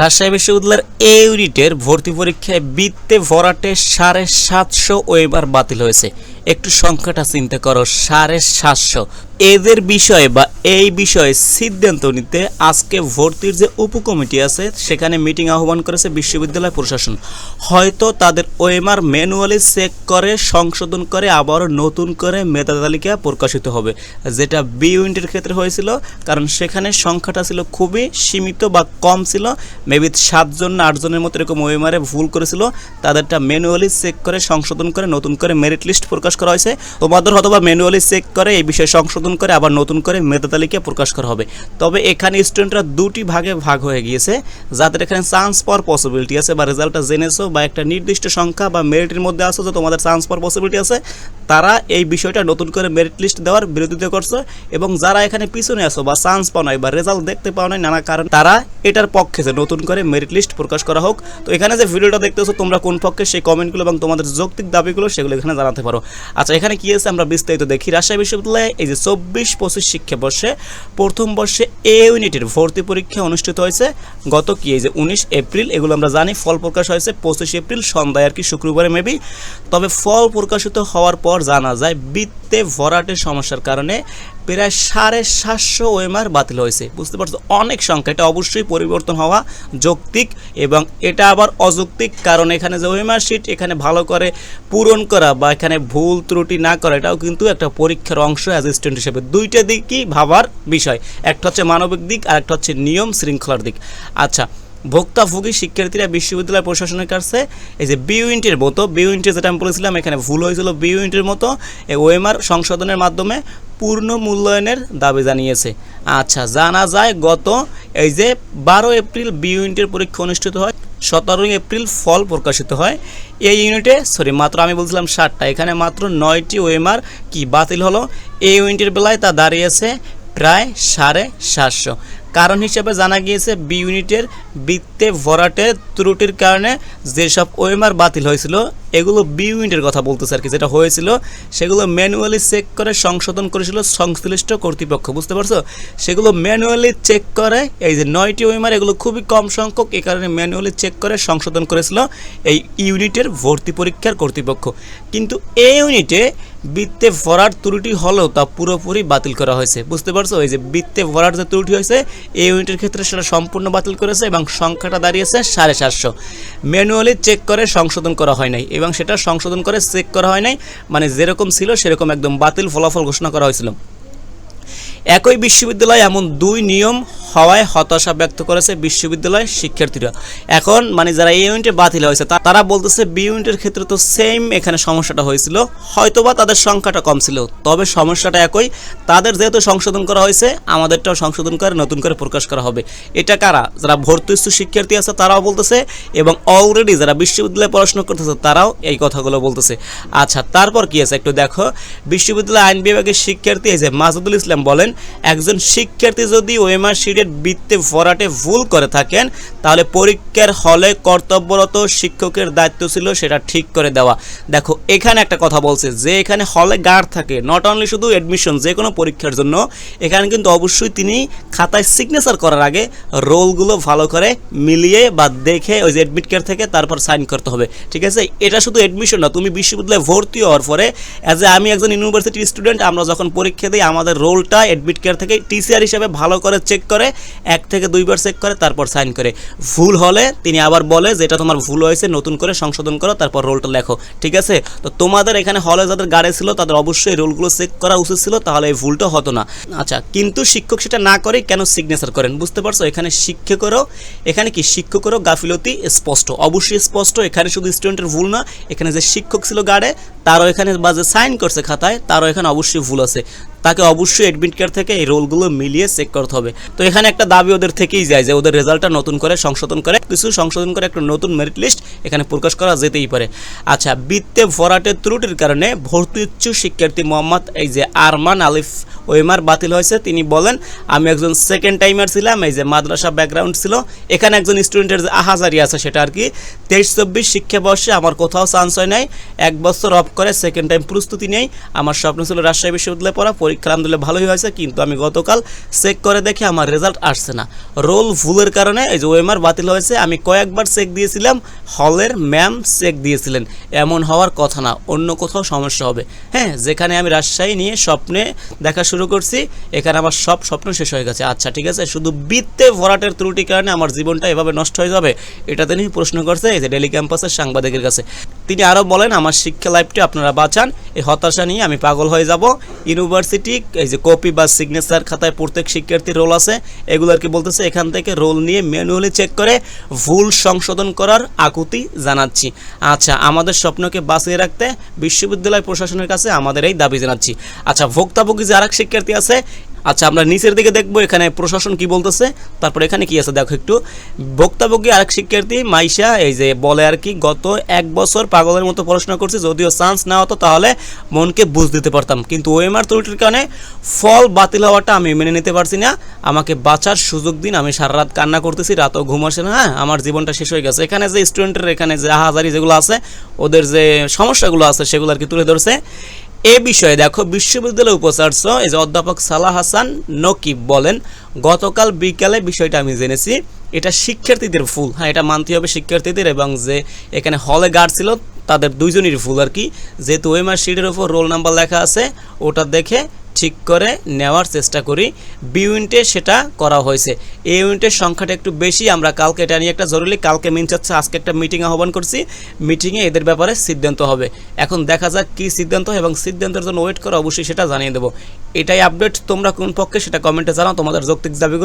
রাজশাহী বিশ্ববিদ্যালয়ের এ ইউনিটের ভর্তি পরীক্ষায় বৃত্তে ভরাটে সাড়ে সাতশো ওয়েবার বাতিল হয়েছে। একটু সংখ্যাটা চিন্তা করো, সাড়ে সাতশো। এদের বিষয়ে বা এই বিষয়ে সিদ্ধান্ত নিতে আজকে ভর্তির যে উপকমিটি আছে, সেখানে মিটিং আহ্বান করেছে বিশ্ববিদ্যালয় প্রশাসন। হয়তো তাদের ওয়েমার ম্যানুয়ালি চেক করে, সংশোধন করে, আবারও নতুন করে মেধা তালিকা প্রকাশিত হবে। যেটা বি ইউনিটের ক্ষেত্রে হয়েছিল, কারণ সেখানে সংখ্যাটা ছিল খুবই সীমিত বা কম ছিল। মেবি সাতজন না আটজনের মতো এরকম ওয়েমারে ভুল করেছিল। তাদেরটা ম্যানুয়ালি চেক করে, সংশোধন করে, নতুন করে মেরিট লিস্ট প্রকাশ করা হয়েছে। তোমাদের হয়তো বা ম্যানুয়ালি চেক করে, এই বিষয়ে সংশোধন করে, আবার নতুন করে মেধা তালিকা প্রকাশ করা হবে। তবে এখানে স্টুডেন্টরা দুটি ভাগে ভাগ হয়ে গিয়েছে। যাদের এখানে চান্স পাওয়ার পসিবিলিটি আছে বা রেজাল্টটা জেনেছো বা একটা নির্দিষ্ট সংখ্যা বা মেরিটের মধ্যে আসো যে তোমাদের চান্স পাওয়ার পসিবিলিটি আছে, তারা এই বিষয়টা নতুন করে মেরিট লিস্ট দেওয়ার বিরোধিতা করছে এবং যারা এখানে পিছনে আসো বা চান্স পাও নাই বা রেজাল্ট দেখতে পাও নাই, নানা কারণ, তারা এটার পক্ষে যে নতুন করে মেরিট লিস্ট প্রকাশ করা হোক। তো এখানে যে ভিডিওটা দেখতেছো তোমরা কোন পক্ষে, সেই কমেন্টগুলো এবং তোমাদের যৌক্তিক দাবিগুলো সেগুলো এখানে জানাতে পারো। আচ্ছা এখানে কি আছে আমরা বিস্তারিত দেখি। রাজশাহী বিশ্ববিদ্যালয়ে এই যে চব্বিশ পঁচিশ শিক্ষাবর্ষে প্রথম বর্ষে এ ইউনিটের ভর্তি পরীক্ষা অনুষ্ঠিত হয়েছে। গত কি এই যে উনিশ এপ্রিল, এগুলো আমরা জানি, ফল প্রকাশ হয়েছে পঁচিশ এপ্রিল, সন্ধ্যায় আর কি শুক্রবারে মেবি। তবে ফল প্রকাশিত হওয়ার পর জানা যায়, বৃত্তে ভরাটের সমস্যার কারণে প্রায় সাড়ে সাতশো ওএমআর বাতিল হয়েছে। বুঝতে পারছ? অনেক সংখ্যা। এটা অবশ্যই পরিবর্তন হওয়া যৌক্তিক এবং এটা আবার অযৌক্তিক কারণ এখানে যে ওএমআর শিট এখানে ভালো করে পূরণ করা বা এখানে ভুল ত্রুটি না করা, এটাও কিন্তু একটা পরীক্ষার অংশ অ্যাজ স্টুডেন্ট হিসেবে। দুইটা দিকই ভাবার বিষয়। একটা হচ্ছে মানবিক দিক আর একটা হচ্ছে নিয়ম শৃঙ্খলার দিক। আচ্ছা ভোক্তাভোগী শিক্ষার্থীরা বিশ্ববিদ্যালয় প্রশাসনের কাছে এই যে বি ইউনিটের মতো বি ইউনিটের যেটা আমি বলেছিলাম, এখানে ভুল হয়েছিল বি ইউনিটের মতো, এই ওএমআর সংশোধনের মাধ্যমে পূর্ণ মূল্যায়নের দাবি জানিয়েছে। আচ্ছা জানা যায় গত, এই যে বারো এপ্রিল বি ইউনিটের পরীক্ষা অনুষ্ঠিত হয়, সতেরোই এপ্রিল ফল প্রকাশিত হয়। এই ইউনিটে, সরি, মাত্র আমি বলছিলাম ষাটটা এখানে মাত্র নয়টি ওএমআর কি বাতিল হলো? এই ইউনিটের বেলায় তা দাঁড়িয়েছে প্রায় সাড়ে সাতশো। কারণ হিসেবে জানা গিয়েছে, বি ইউনিটের বৃত্তে ভরাটের ত্রুটির কারণে যেসব ওএমআর বাতিল হয়েছিল এগুলো বি ইউনিটের কথা বলতেছে আর কি, যেটা হয়েছিল, সেগুলো ম্যানুয়ালি চেক করে, সংশোধন করেছিল সংশ্লিষ্ট কর্তৃপক্ষ, বুঝতে পারছ? সেগুলো ম্যানুয়ালি চেক করে, এই যে নয়টি উইমার এগুলো খুবই কম সংখ্যক, এ কারণে ম্যানুয়ালি চেক করে, সংশোধন করেছিল এই ইউনিটের ভর্তি পরীক্ষার কর্তৃপক্ষ। কিন্তু এই ইউনিটে বৃত্তে ভরাট ত্রুটি হলেও তা পুরোপুরি বাতিল করা হয়েছে। বুঝতে পারছ? এই যে বৃত্তে ভরাট যে ত্রুটি হয়েছে, এই ইউনিটের ক্ষেত্রে সেটা সম্পূর্ণ বাতিল করেছে এবং সংখ্যাটা দাঁড়িয়েছে সাড়ে সাতশো ম্যানুয়ালি চেক করে সংশোধন করা হয় নাই এবং সেটা সংশোধন করে চেক করা হয় নাই মানে যেরকম ছিল সেরকম একদম বাতিল ফলাফল ঘোষণা করা হয়েছিল। একই বিশ্ববিদ্যালয়ে এমন দুই নিয়ম হওয়ায় হতাশা ব্যক্ত করেছে বিশ্ববিদ্যালয়ের শিক্ষার্থীরা। এখন মানে যারা এই ইউনিটে বাতিল হয়েছে তারা বলতেছে বি ইউনিটের ক্ষেত্রে তো সেম এখানে সমস্যাটা হয়েছিল। হয়তোবা তাদের সংখ্যাটা কম ছিল, তবে সমস্যাটা একই। তাদের যেহেতু সংশোধন করা হয়েছে, আমাদেরটাও সংশোধন করে, নতুন করে প্রকাশ করা হবে। এটা কারা? যারা ভর্তি ইচ্ছুক শিক্ষার্থী আছে, তারাও বলতেছে, এবং অলরেডি যারা বিশ্ববিদ্যালয়ে পড়াশোনা করতেছে, তারাও এই কথাগুলো বলতেছে। আচ্ছা তারপর কি আছে? একটু দেখো। বিশ্ববিদ্যালয় আইন বিভাগের শিক্ষার্থী এই যে মাজুদুল ইসলাম বলেন, একজন শিক্ষার্থী যদি ওয়েমার ওএমআর শিটের বৃত্তে ভরাটে ভুল করে থাকেন, তাহলে পরীক্ষার হলে কর্তব্যরত শিক্ষকের দায়িত্ব ছিল সেটা ঠিক করে দেওয়া। দেখো, এখানে একটা কথা বলছে যে এখানে হলে গার্ড থাকে নট অনলি শুধু অ্যাডমিশন যে কোনো পরীক্ষার জন্য। এখানে কিন্তু অবশ্যই তিনি খাতায় সিগনেচার করার আগে রোলগুলো ভালো করে মিলিয়ে বা দেখে ওই যে অ্যাডমিট কার্ড থেকে তারপর সাইন করতে হবে। ঠিক আছে? এটা শুধু অ্যাডমিশন না, তুমি বিশ্ববিদ্যালয়ে ভর্তি হওয়ার পরে অ্যাজ এ আমি একজন ইউনিভার্সিটির স্টুডেন্ট আমরা যখন পরীক্ষা দিই, আমাদের রোলটা অ্যাডমিট কার্ড থেকে টিসিআর হিসাবে ভালো করে চেক করে এক থেকে দুইবার চেক করে, তারপর সাইন করে। ভুল হলে তিনি আবার বলে যে, এটা তোমার ভুল হয়েছে, নতুন করে সংশোধন করো, তারপর রোলটা লেখো। ঠিক আছে? তো তোমাদের এখানে হলে যাদের গাড়ি ছিল, তাদের অবশ্যই রোলগুলো চেক করা উচিত ছিল, তাহলে এই ভুলটা হতো না। আচ্ছা কিন্তু শিক্ষক সেটা না করে কেন সিগনেচার করেন? বুঝতে পারছ? এখানে শিক্ষকেরও, এখানে কি শিক্ষকেরও গাফিলতি স্পষ্ট? অবশ্যই স্পষ্ট, এখানে শুধু স্টুডেন্টের ভুল না, এখানে যে শিক্ষক ছিল গাড়ে তারও এখানে বা যে সাইন করছে খাতায়, তারও এখানে অবশ্যই ভুল আছে। তাকে অবশ্যই অ্যাডমিট কার্ড থেকে এই রোলগুলো মিলিয়ে চেক করতে হবে। তো এখানে একটা দাবি ওদের থেকেই যায় যে ওদের রেজাল্টটা নতুন করে সংশোধন করে, কিছু সংশোধন করে একটা নতুন মেরিট লিস্ট এখানে প্রকাশ করা যেতেই পারে। আচ্ছা বৃত্তে ভরাটের ত্রুটির কারণে ভর্তি ইচ্ছুক শিক্ষার্থী মোহাম্মদ, এই যে আরমান আলিফ ওয়েমার বাতিল হয়েছে, তিনি বলেন, আমি একজন সেকেন্ড টাইমার ছিলাম, এই যে মাদ্রাসা ব্যাকগ্রাউন্ড ছিল। এখানে একজন স্টুডেন্টের যে আহাজারি আছে, সেটা আর কি তেইশ চব্বিশ শিক্ষাবর্ষে আমার কোথাও চান্স হয় নাই, এক বছর অফ করে সেকেন্ড টাইম প্রস্তুতি নেই, আমার স্বপ্ন ছিল রাজশাহী বিশ্ববিদ্যালয়ে পড়া পরীক্ষা আলহামদুলিল্লাহ ভালোই হয়েছে, কিন্তু আমি গতকাল চেক করে দেখি আমার রেজাল্ট আসছে না। রোল ভুলের কারণে এই যে ওএমআর বাতিল হয়েছে, আমি কয়েকবার চেক দিয়েছিলাম, হলের ম্যাম চেক দিয়েছিলেন। এমন হওয়ার কথা না, অন্য কোথাও সমস্যা হবে। হ্যাঁ যেখানে আমি রাজশাহী নিয়ে স্বপ্নে দেখা শুরু করছি, এখানে আমার সব স্বপ্ন শেষ হয়ে গেছে। আচ্ছা ঠিক আছে, শুধু বৃত্তে ভরাটের ত্রুটির কারণে আমার জীবনটা এভাবে নষ্ট হয়ে যাবে এটা তিনি প্রশ্ন করছে এই যে ডেলি ক্যাম্পাসের সাংবাদিকের কাছে। তিনি আরও বলেন, আমার শিক্ষা লাইফটি আপনারা বাঁচান, এই হতাশা নিয়ে আমি পাগল হয়ে যাব। ইউনিভার্সিটি এই যে কপি বা সিগনেচার খাতায় প্রত্যেক শিক্ষার্থীর রোল আছে এগুলো আর কি বলতেছে, এখান থেকে রোল নিয়ে ম্যানুয়ালি চেক করে ভুল সংশোধন করার আকুতি জানাচ্ছি। আচ্ছা আমাদের স্বপ্নকে বাঁচিয়ে রাখতে বিশ্ববিদ্যালয় প্রশাসনের কাছে আমাদের এই দাবি জানাচ্ছি। আচ্ছা ভোক্তাভোগী যে আর শিক্ষার্থী আছে আচ্ছা আমরা নিচের দিকে দেখব এখানে প্রশাসন কি বলতেছে। তারপর এখানে কি আছে? দেখো একটু। ভোক্তাভোগী আরেক শিক্ষার্থী মাইশা, এই যে বলে আর কি, গত এক বছর পাগলের মতো পড়াশোনা করছি, যদিও চান্স না হতো, তাহলে মনকে বুঝ দিতে পারতাম। কিন্তু ওএমআর ত্রুটির কারণে ফল বাতিল হওয়াটা আমি মেনে নিতে পারছি না। আমাকে বাঁচার সুযোগ দিন, আমি সারা রাত কান্না করতেছি, রাতও ঘুম আসে না। হ্যাঁ আমার জীবনটা শেষ হয়ে গেছে। এখানে যে স্টুডেন্টের এখানে যে হাজারি যেগুলো আছে, ওদের যে সমস্যাগুলো আছে, সেগুলো আর কি তুলে ধরছে। এ বিষয়ে দেখো, বিশ্ববিদ্যালয়ের উপাচার্য এই যে অধ্যাপক সালাহ হাসান নকিব বলেন, গতকাল বিকালে বিষয়টা আমি জেনেছি, এটা শিক্ষার্থীদের ফুল হ্যাঁ এটা মানতে হবে শিক্ষার্থীদের এবং যে এখানে হলে গার্ড ছিল, তাদের দুইজনের ফুল আর কি। যেহেতু ওয়েমার শিটের ওপর রোল নাম্বার লেখা আছে, ওটা দেখে ঠিক করে নেওয়ার চেষ্টা করি। বি ইউনিটে সেটা করা হয়েছে। এ ইউনিটের সংখ্যাটা একটু বেশি, আমরা কালকে এটা নিয়ে একটা জরুরি, কালকে মিন চাচ্ছে আজকে একটা মিটিং আহ্বান করছি। মিটিংয়ে এদের ব্যাপারে সিদ্ধান্ত হবে। এখন দেখা যাক কী সিদ্ধান্ত এবং সিদ্ধান্তের জন্য ওয়েট করে অবশ্যই সেটা জানিয়ে দেবো। এটাই আপডেট তোমরা কোন পক্ষে সেটা কমেন্টে জানাও, তোমাদের যৌক্তিক দাবিগুলো।